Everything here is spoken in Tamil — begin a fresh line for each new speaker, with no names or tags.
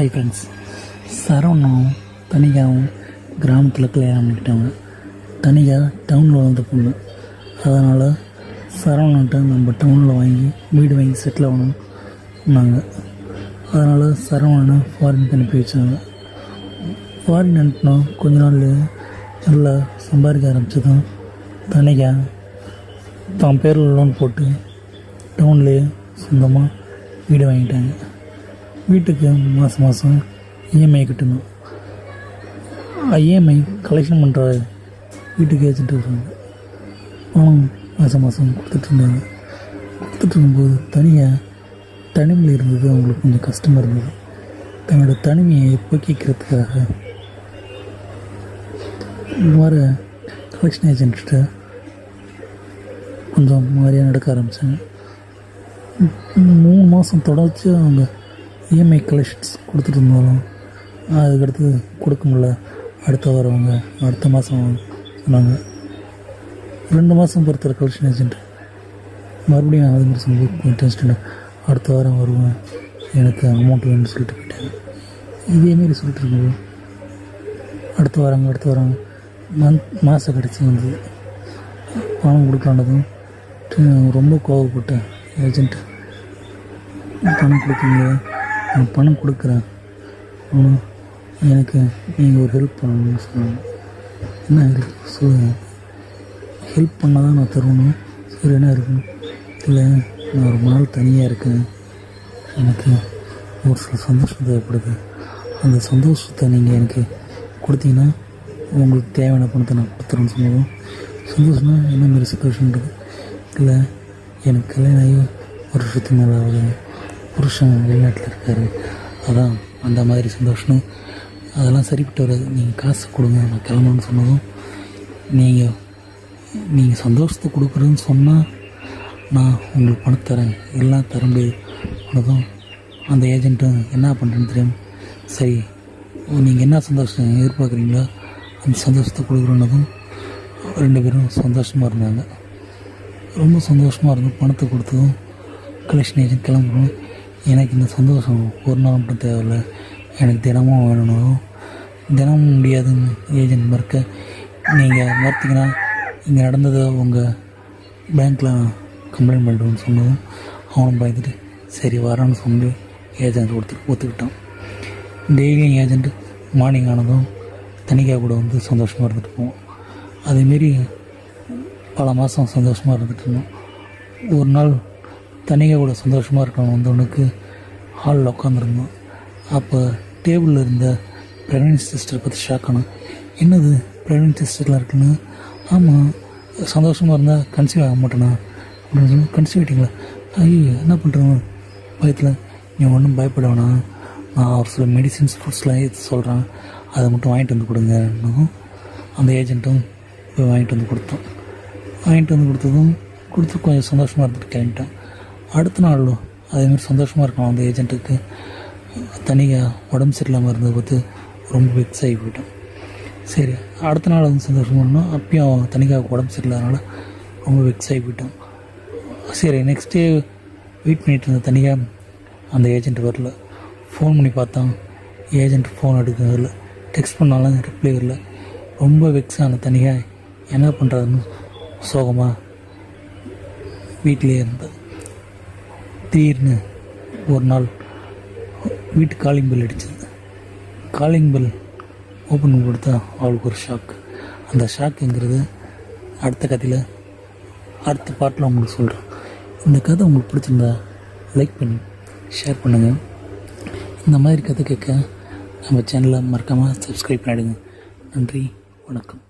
ஹாய் ஃப்ரெண்ட்ஸ் சரவணம் தனிகாவும் கிராமத்தில் கல்யாணம் பண்ணிக்கிட்டாங்க தனிகா டவுனில் வளர்ந்த பொண்ணு அதனால் சரவணன்ட்ட நம்ம டவுனில் வாங்கி வீடு வாங்கி செட்டில் ஆகணும்னாங்க அதனால் சரவணனை ஃபாரினுக்கு அனுப்பி வச்சாங்க ஃபாரின் அனுப்பினோம் கொஞ்ச நாள் நல்லா சம்பாதிக்க ஆரம்பிச்சதும் தனிகா தான் பேரில் லோன் போட்டு டவுன்லேயே சொந்தமாக வீடு வாங்கிட்டாங்க வீட்டுக்கு மாதம் மாதம் இஎம்ஐ கட்டணும். இஎம்ஐ கலெக்ஷன் பண்ணுற வீட்டுக்கு ஏஜென்ட் இருக்காங்க பணம் மாதம் மாதம் கொடுத்துட்ருந்தாங்க கொடுத்துட்ருக்கும்போது தனியாக தனிமையில் இருந்தது அவங்களுக்கு கொஞ்சம் கஷ்டமாக இருந்தது. தன்னோட தனிமையை போக்கிக்கிறதுக்காக வர கலெக்ஷன் ஏஜென்ட்கிட்ட கொஞ்சம் மாதிரியாக நடக்க ஆரம்பித்தாங்க மூணு மாதம் தொடர்ச்சி அவங்க இஎம்ஐ கலெக்ஷன்ஸ் கொடுத்துட்டு இருந்தாலும் அதுக்கடுத்து கொடுக்க முடியல. அடுத்த வரவங்க அடுத்த மாதம் சொன்னாங்க. ரெண்டு மாதம் பொறுத்தர் கலெக்ஷன் ஏஜென்ட் மறுபடியும் அது மாதிரி சொல்லி டென்ஷன் அடுத்த வாரம் வருவேன். எனக்கு அமௌண்ட் வேணும்னு சொல்லிட்டு போயிட்டாங்க இதேமாரி சொல்லிட்டு இருக்கும்போது அடுத்த வாரங்க அடுத்த வாரம் மந்த் மாதம் கிடச்சி வந்தது பணம் கொடுக்கலானதும் ரொம்ப கோவப்பட்டேன். ஏஜென்ட் பணம் கொடுக்குங்க நான் பணம் கொடுக்குறேன். ஆனால் எனக்கு நீங்கள் ஒரு ஹெல்ப் பண்ணணும்னு சொன்னாங்க. என்ன ஹெல்ப் சொல்லுங்கள் ஹெல்ப் பண்ணால் தான் நான் தருவணும் சரி என்ன இருக்கணும்? இல்லை நான் ரொம்ப நாள் தனியாக இருக்கேன். எனக்கு ஒரு சில சந்தோஷம் தேவைப்படுது. அந்த சந்தோஷத்தை நீங்கள் எனக்கு கொடுத்தீங்கன்னா உங்களுக்கு தேவையான பணத்தை நான் கொடுத்துருன்னு சொன்னதும் சந்தோஷம்னா என்ன மாதிரி சந்தோஷன்றது இல்லை எனக்கு கல்யாணம் ஆகி ஒரு வருஷத்துக்கு மேலே ஆகுது புருஷன் வெளிநாட்டில் இருக்கார். அதான் அந்த மாதிரி சந்தோஷம். அதெல்லாம் சரிப்பட்டு வராது. நீங்கள் காசு கொடுங்க நான் கிளம்பணும்னு சொன்னதும் நீங்கள் நீங்கள் சந்தோஷத்தை கொடுக்குறதுன்னு சொன்னால் நான் உங்களுக்கு பணம் தரேன். எல்லாம் தர முடியாது அந்த ஏஜென்ட்டும் என்ன பண்ணுறேன்னு தெரியும் சரி நீங்கள் என்ன சந்தோஷம் எதிர்பார்க்குறீங்களோ அந்த சந்தோஷத்தை கொடுக்குறோன்னதும் ரெண்டு பேரும் சந்தோஷமாக இருந்தாங்க. ரொம்ப சந்தோஷமாக இருந்தோம் பணத்தை கொடுத்ததும் கலெக்ஷன் ஏஜென்ட் கிளம்புறோம். எனக்கு இந்த சந்தோஷம் ஒரு நாள் மட்டும் தேவையில்ல. எனக்கு தினமும் வேணும் தினமும் முடியாதுன்னு ஏஜென்ட் மறுக்க. நீங்கள் மறுத்தீங்கன்னா இங்கே நடந்ததை உங்கள் பேங்க்கில் கம்ப்ளைண்ட் பண்ணிடுவோன்னு சொன்னதும் அவனும் பயந்துட்டு சரி வரேன்னு சொல்லி ஏஜென்ட் கொடுத்து ஒத்துக்கிட்டான். டெய்லியும் ஏஜென்ட் மார்னிங் ஆனதும் தனிக்காக கூட வந்து சந்தோஷமாக இருந்துட்டு போவோம் அதேமாரி பல மாதம் சந்தோஷமாக இருந்துட்டு இருந்தோம் ஒரு நாள் தனியாக கூட சந்தோஷமாக இருக்கணும். வந்தவனுக்கு ஹாலில் உட்காந்துருந்தோம் அப்போ டேபிளில் இருந்த ப்ரெக்னென்சி சிஸ்டரை பற்றி ஷாக் என்னது ப்ரெக்னென்சி சிஸ்டர்லாம் இருக்குன்னு? ஆமாம் சந்தோஷமாக இருந்தால் கன்சீவ் ஆக மாட்டேனா? அப்படின்னு சொல்லி கன்சீவ் ஆகிட்டீங்களா ஐயோ என்ன பண்ணுறோம் பயத்தில். நீ ஒன்றும் பயப்பட வேணாம். நான் ஒரு சில மெடிசின்ஸ் ஃபுட்ஸ்லாம் எடுத்து சொல்கிறேன் அதை மட்டும் வாங்கிட்டு வந்து கொடுங்கன்னும் அந்த ஏஜென்ட்டும் போய் வாங்கிட்டு வந்து கொடுத்தோம். வாங்கிட்டு வந்து கொடுத்ததும் கொடுத்து கொஞ்சம் சந்தோஷமாக இருந்துட்டு கிளம்பிட்டேன் அடுத்த நாள் அதேமாதிரி சந்தோஷமாக இருக்கலாம். அந்த ஏஜென்ட்டுக்கு தனியாக உடம்பு சரியில்லாமல் இருந்ததை பார்த்து ரொம்ப வெக்ஸ் ஆகி போயிட்டோம். சரி அடுத்த நாள் வந்து சந்தோஷமாக இருந்தோம். அப்பயும் தனிக்காக உடம்பு சரியில்லாதனால ரொம்ப வெக்ஸ் ஆகி போயிட்டோம். சரி நெக்ஸ்ட் டே வெயிட் பண்ணிட்டு இருந்த தனியாக அந்த ஏஜென்ட் வரல. ஃபோன் பண்ணி பார்த்தோம் ஏஜென்ட் ஃபோன் எடுக்கல டெக்ஸ்ட் பண்ணாலும் ரிப்ளை வரல. ரொம்ப வெக்ஸ் ஆன தனியாக என்ன பண்ணுறதுன்னு சோகமாக வீட்டிலே இருந்தது திடீர்னு ஒரு நாள் வீட்டு காலிங் பெல் அடிச்சது காலிங் பெல் ஓப்பன் பண்ணி கொடுத்தா அவளுக்கு ஒரு ஷாக் அந்த ஷாக்குங்கிறது அடுத்த கதையில் அடுத்த பாட்டில் உங்களுக்கு சொல்கிறேன் இந்த கதை உங்களுக்கு பிடிச்சிருந்தா லைக் பண்ணி ஷேர் பண்ணுங்கள் இந்த மாதிரி கதை கேட்க நம்ம சேனலை மறக்காமல் சப்ஸ்கிரைப் பண்ணிவிடுங்க நன்றி வணக்கம்.